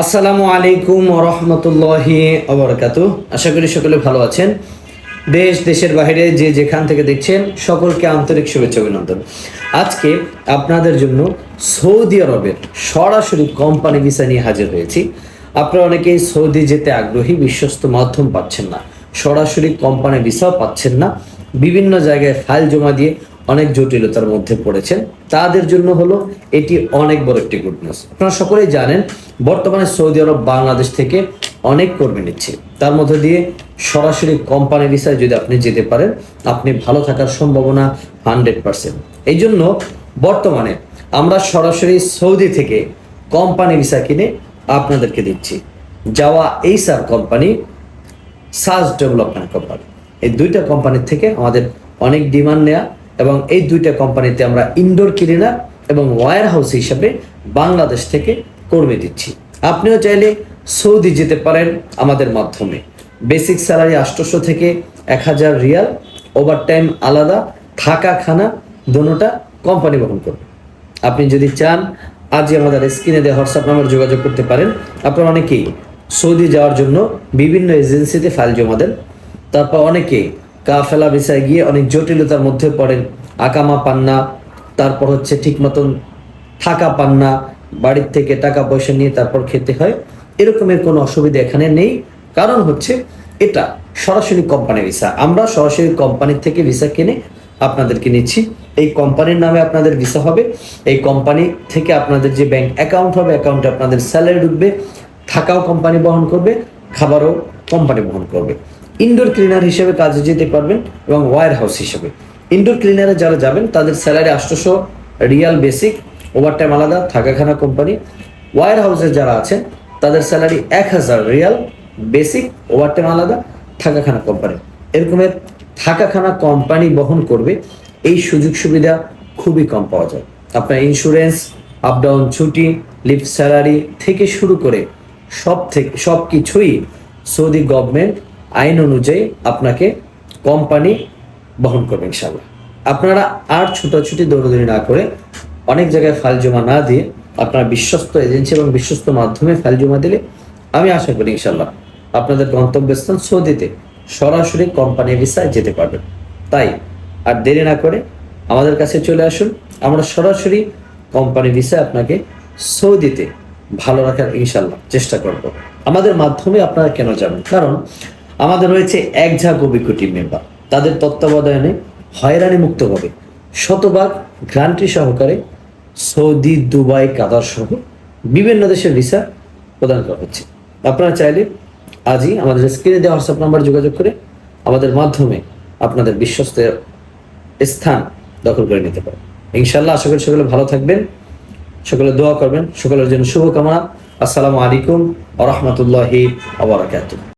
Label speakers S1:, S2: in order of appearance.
S1: আসসালামু আলাইকুম রহমতুল্লাহি অবরকাত আশা করি সকলে ভালো আছেন। দেশ, দেশের বাইরে যে যেখান থেকে দেখছেন, সকলকে আন্তরিক শুভেচ্ছা অভিনন্দন। আজকে আপনাদের জন্য সৌদি আরবের সরাসরি কোম্পানি ভিসা নিয়ে হাজির হয়েছি। আপনারা অনেকেই সৌদি যেতে আগ্রহী, বিশ্বস্ত মাধ্যম পাচ্ছেন না। সরাসরি কোম্পানি ভিসাও পাচ্ছেন না। বিভিন্ন জায়গায় ফাইল জমা দিয়ে অনেক জটিলতার মধ্যে পড়েছেন। তাদের জন্য হলো এটি অনেক বড় একটি গুড নিউজ আপনারা সকলেই জানেন, বর্তমানে সৌদি আরব বাংলাদেশ থেকে অনেক কর্মী নিচ্ছে। তার মধ্যে দিয়ে সরাসরি কোম্পানি ভিসায় যদি আপনি যেতে পারেন, আপনি ভালো থাকার সম্ভাবনা হান্ড্রেড পার্সেন্ট এই জন্য বর্তমানে আমরা সরাসরি সৌদি থেকে কোম্পানি ভিসা কিনে আপনাদেরকে দিচ্ছি। যাওয়া এই sir company search development company এই দুইটা কোম্পানির থেকে আমাদের অনেক ডিমান্ড নেয়া। এবং এই দুইটা কোম্পানিতে আমরা ইনডোর ক্লিনার এবং ওয়্যার হাউস হিসাবে বাংলাদেশ থেকে কর্মী দিচ্ছি। আপনিও চাইলে সৌদি যেতে পারেন আমাদের মাধ্যমে। বেসিক স্যালারি আটশোশো থেকে এক হাজার রিয়াল ওভার টাইম আলাদা থাকা খানা দোনোটা কোম্পানি বহন করবে। আপনি যদি চান, আজই আমাদের স্ক্রিনে দেওয়া হোয়াটসঅ্যাপ নাম্বার যোগাযোগ করতে পারেন। আপনারা অনেকেই সৌদি যাওয়ার জন্য বিভিন্ন এজেন্সিতে ফাইল জমা দেন। তারপর অনেকে কাফেলা ভিসায় গিয়ে অনেক জটিলতার মধ্যে পড়েন। আকামা পান না তারপর হচ্ছে ঠিক মতন থাকা পান না বাড়ির থেকে টাকা পয়সা নিয়ে তারপর খেতে হয়। এরকমের কোনো অসুবিধা এখানে নেই। কারণ হচ্ছে এটা সরাসরি কোম্পানি ভিসা। আমরা সরাসরি কোম্পানির থেকে ভিসা কিনে আপনাদেরকে নিচ্ছি। এই কোম্পানির নামে আপনাদের ভিসা হবে। এই কোম্পানি থেকে আপনাদের যে ব্যাংক অ্যাকাউন্ট হবে, অ্যাকাউন্টে আপনাদের স্যালারি ঢুকবে, থাকাও কোম্পানি বহন করবে, খাবারও কোম্পানি বহন করবে। ইনডোর ক্লিনার হিসেবে কাজে যেতে পারবেন এবং ওয়্যার হাউস হিসেবে ইনডোর ক্লিনারে যারা যাবেন, তাদের স্যালারি আটশোশো রিয়াল বেসিক ওভারটাইম আলাদা, থাকাখানা কোম্পানি ওয়্যার হাউসে যারা আছেন, তাদের স্যালারি এক হাজার রিয়াল বেসিক ওভারটাইম আলাদা, থাকাখানা কোম্পানি এরকমের থাকাখানা কোম্পানি বহন করবে, এই সুযোগ সুবিধা খুবই কম পাওয়া যায়। আপনার ইন্স্যুরেন্স আপ ডাউন ছুটি লিফট স্যালারি থেকে শুরু করে সব থেকে সব কিছুই সৌদি গভর্নমেন্ট আইন অনুযায়ী আপনাকে কোম্পানি বহন করবে ইনশাল্লাহ আপনারা আর ছুটাছুটি দৌড়দৌড়ি না করে অনেক জায়গায় ফাইল জমা না দিয়ে আপনার বিশ্বস্ত এজেন্সি এবং বিশ্বস্ত মাধ্যমে ফাইল জমা দিলে আমি আশা করি ইনশাল্লাহ আপনাদের গন্তব্যস্থান সৌদিতে সরাসরি কোম্পানি ভিসায় যেতে পারবেন। তাই আর দেরি না করে আমাদের কাছে চলে আসুন। আমরা সরাসরি কোম্পানি ভিসায় আপনাকে সৌদিতে ভালো রাখার ইনশাল্লাহ চেষ্টা করব। আমাদের মাধ্যমে আপনারা কেন যাবেন? কারণ আমাদের রয়েছে এক ঝাঁক অভিজ্ঞ টিম মেম্বার তাদের তত্ত্বাবধানে হয়রানি মুক্তভাবে শতভাগ গ্রান্টি সহকারে সৌদি, দুবাই, কাতার সহ বিভিন্ন দেশের ভিসা প্রদান করা হচ্ছে। আপনারা চাইলে আজই আমাদের স্ক্রিনে দেওয়া হোয়াটসঅ্যাপ নাম্বার যোগাযোগ করে আমাদের মাধ্যমে আপনাদের বিশ্বস্ত স্থান দখল করে নিতে পারেন। ইনশাল্লাহ আশা করি সকলে ভালো থাকবেন, সকলে দোয়া করবেন, সকলের জন্য শুভকামনা। আসসালামু আলাইকুম আ রহমতুল্লাহি আবরাকাতুহ